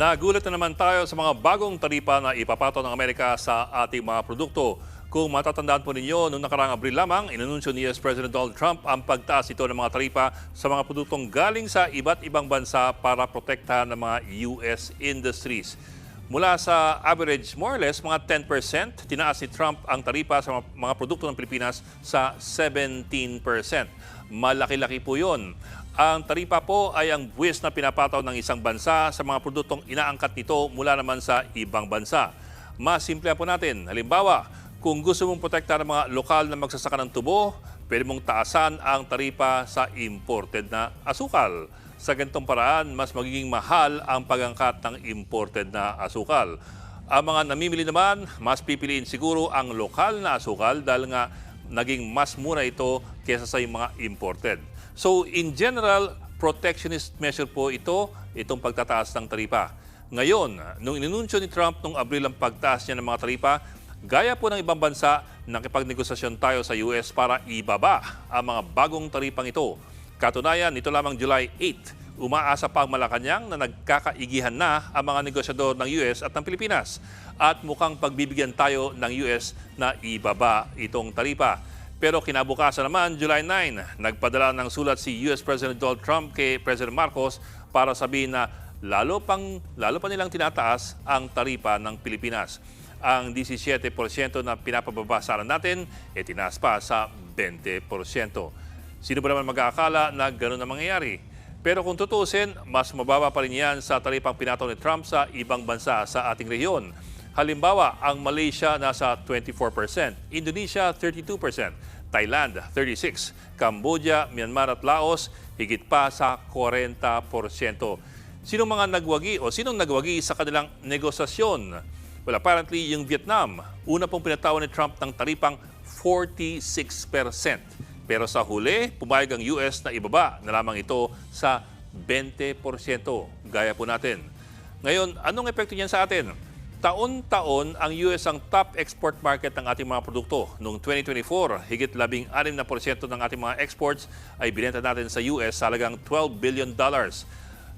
Nagulat na naman tayo sa mga bagong taripa na ipapato ng Amerika sa ating mga produkto. Kung matatandaan po ninyo, noong nakaraang Abril lamang, inununsyo ni US President Donald Trump ang pagtaas ito ng mga taripa sa mga produktong galing sa iba't ibang bansa para protektahan ng mga US industries. Mula sa average, more or less, mga 10%, tinaas ni Trump ang taripa sa mga- produkto ng Pilipinas sa 17%. Malaki-laki po yun. Ang taripa po ay ang buwis na pinapataw ng isang bansa sa mga produktong inaangkat nito mula naman sa ibang bansa. Mas simple po natin. Halimbawa, kung gusto mong protektahan ng mga lokal na magsasaka ng tubo, pwede mong taasan ang taripa sa imported na asukal. Sa ganitong paraan, mas magiging mahal ang pagangkat ng imported na asukal. Ang mga namimili naman, mas pipiliin siguro ang lokal na asukal dahil nga naging mas mura ito kesa sa mga imported. So in general, protectionist measure po ito, itong pagtataas ng taripa. Ngayon, nung ininunsyo ni Trump nung Abril ang pagtaas niya ng mga taripa, gaya po ng ibang bansa, nakipagnegosasyon tayo sa US para ibaba ang mga bagong taripang ito. Katunayan, nito lamang July 8, umaasa pa ang Malacanang na nagkakaigihan na ang mga negosyador ng US at ng Pilipinas. At mukhang pagbibigyan tayo ng US na ibaba itong taripa. Pero kinabukasan naman, July 9, nagpadala ng sulat si US President Donald Trump kay President Marcos para sabihin na lalo, pang, lalo pa nilang tinataas ang taripa ng Pilipinas. Ang 17% na pinapababa sana natin, e tinaas pa sa 20%. Sino ba naman mag-aakala na gano'n ang mangyayari? Pero kung tutusin, mas mababa pa rin yan sa taripang pinataw ni Trump sa ibang bansa sa ating rehiyon. Halimbawa, ang Malaysia nasa 24%, Indonesia 32%, Thailand 36%, Cambodia, Myanmar at Laos higit pa sa 40%. Sino mga nagwagi o sinong nagwagi sa kanilang negosasyon? Well, apparently yung Vietnam, una pong pinatawan ni Trump ng taripang 46%. Pero sa huli, pumayag ang US na ibaba na lamang ito sa 20%, gaya po natin. Ngayon, anong epekto niyan sa atin? Taon-taon, ang US ang top export market ng ating mga produkto. Noong 2024, higit 16% ng ating mga exports ay binenta natin sa US sa halagang 12 billion dollars.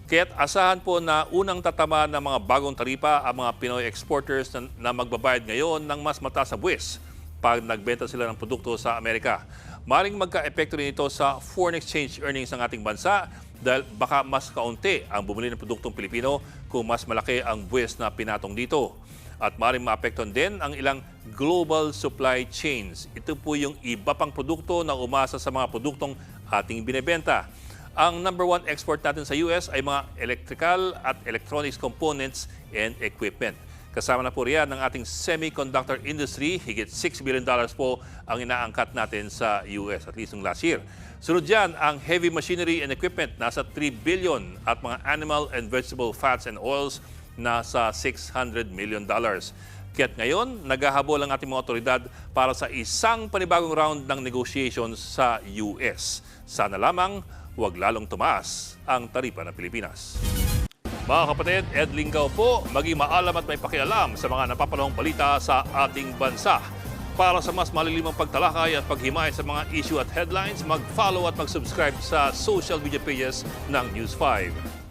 Kaya't asahan po na unang tatama ng mga bagong taripa ang mga Pinoy exporters na, na magbabayad ngayon ng mas mataas na buwis pag nagbenta sila ng produkto sa Amerika. Maring magka-epekto rin ito sa foreign exchange earnings ng ating bansa dahil baka mas kaunti ang bumili ng produktong Pilipino kung mas malaki ang buwis na pinatong dito. At maring maapektuhan din ang ilang global supply chains. Ito po yung iba pang produkto na umasa sa mga produktong ating binebenta. Ang number one export natin sa US ay mga electrical at electronics components and equipment. Kasama na po riyan ng ating semiconductor industry, higit 6 billion dollars po ang inaangkat natin sa US, at least ng last year. Sunod dyan, ang heavy machinery and equipment, nasa 3 billion, at mga animal and vegetable fats and oils, nasa 600 million dollars. Kaya't ngayon, naghahabol ang ating mga otoridad para sa isang panibagong round ng negotiations sa US. Sana lamang, huwag lalong tumaas ang taripa ng Pilipinas. Mga kapatid, Ed Lingaw po, maging maalam at may pakialam sa mga napapanahong balita sa ating bansa. Para sa mas malilimang pagtalakay at paghimay sa mga issue at headlines, mag-follow at mag-subscribe sa social media pages ng News 5.